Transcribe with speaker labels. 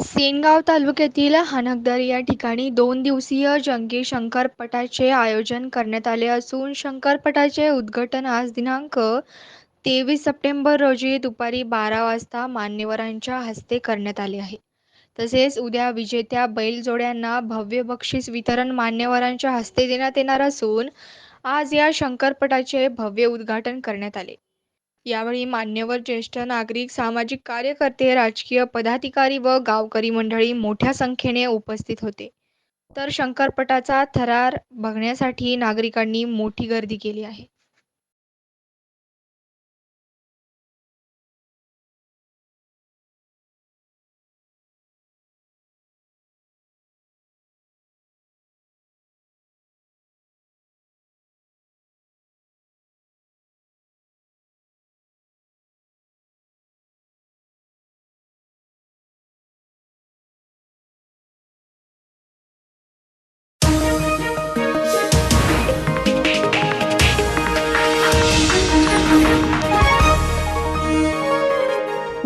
Speaker 1: सेनगाव तालुक्यातील हानकदर या ठिकाणी दोन दिवसीय जंगी शंकरपटाचे आयोजन करण्यात आले असून शंकरपटाचे उद्घाटन आज दिनांक तेवीस सप्टेंबर रोजी दुपारी बारा वाजता मान्यवरांच्या हस्ते करण्यात आले आहे. तसेच उद्या विजेत्या बैलजोड्यांना भव्य बक्षीस वितरण मान्यवरांच्या हस्ते देण्यात येणार असून आज या शंकरपटाचे भव्य उद्घाटन करण्यात आले. यावेळी मान्यवर ज्येष्ठ नागरिक सामाजिक कार्यकर्ते राजकीय पदाधिकारी व गावकरी मंडळी मोठ्या संख्येने उपस्थित होते. तर शंकरपटाचा थरार बघण्यासाठी नागरिकांनी मोठी गर्दी केली आहे.